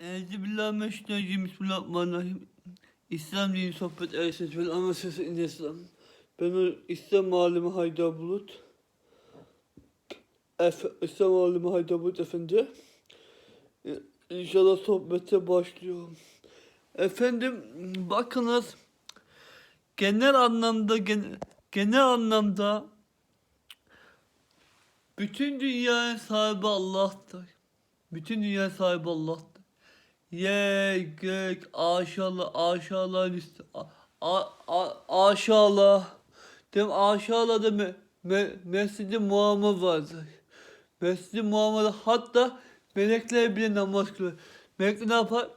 Euzubillahimineşşeytanirracim. Bismillahirrahmanirrahim. İslam dini sohbet erses vel anasası in İslam. Ben İslam alimi Haydar Bulut. Efe, İslam alimi Haydar Bulut efendi. Ee, İnşallah sohbete başlıyorum. Efendim bakınız genel anlamda gen- genel anlamda bütün dünyanın sahibi Allah'tır. Bütün dünya sahibi Allah'tır. Yer, gök, aşağıla, aşağıla, üstü, a, a, aşağıla. Dem aşağıla me, me, Mescid-i Muhammed vardır. Mescid-i hatta melekler bile namaz kılıyor. Melekler ne yapar?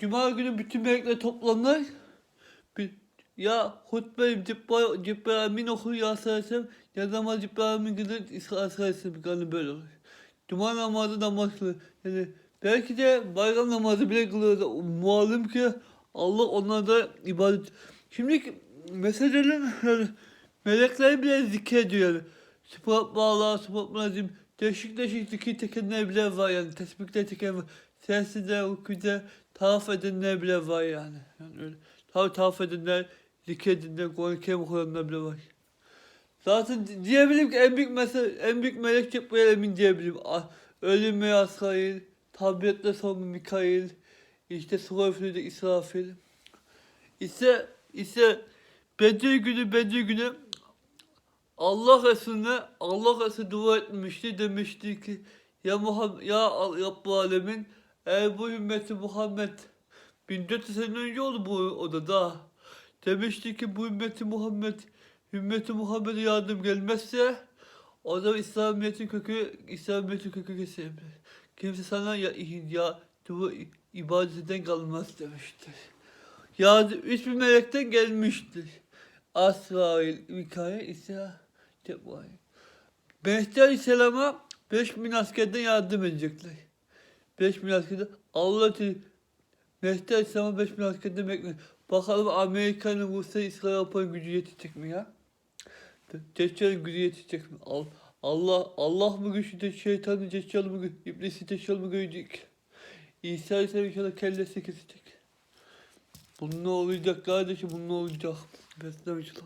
Cuma günü bütün melekler toplanır. Bir, ya hutbe Cibril, Cibril Amin okur ya sarsam ya zaman Cibril Amin gider İsra sarsam yani böyle olur. Cuma namazı namaz kılıyor. Yani belki de bayram namazı bile kılıyor. Muallim ki Allah onlarda ibadet. Şimdi meselelerin yani melekler bile zikrediyor yani. Subhanallah, Subhanallah, değişik değişik zikir tekenler bile var yani. Tesbihler teken var. Sensizler, rüküde tavaf edenler bile var yani. yani öyle. Tabi tavaf edenler, zikredenler, Kur'an-ı Kerim okuyanlar bile var. Zaten di- diyebilirim ki en büyük mesele, en büyük melek Cebrail emin diyebilirim. Ah, Ölüm ve Asrail, tabiatle sonra Mikail, işte Sura üfledi İsrafil. İse, ise Bedir günü, Bedir günü Allah Resulüne, Allah Resulü dua etmişti, demişti ki ya Muhammed, ya Rabbul Alemin, ey bu ümmeti Muhammed 1400 sene önce oldu bu odada. Demişti ki bu ümmeti Muhammed, ümmeti Muhammed'e yardım gelmezse o zaman İslamiyet'in kökü, İslamiyet'in kökü kesilmez. Kimse sana ya, ya dua, ibadetinden kalmaz demiştir. Yani üç bin melekten gelmiştir. Asrail, Mikail, İsa, Cebrail. Mehdi Aleyhisselam'a beş bin askerden yardım edecekler. Beş bin askerden Allah Teala Mehdi Aleyhisselam'a beş bin askerden bekliyor. Bakalım Amerika'nın Rusya İsrail yapan gücü yetecek mi ya? Deccal'in gücü yetecek mi? Al- Allah Allah mı güçlü şeytanı Deccal mı güçlü, iblisi Deccal mı görecek? İsa Aleyhisselam inşallah kellesi kesecek. Bunun ne olacak kardeşim bunun ne olacak? Beslemişler.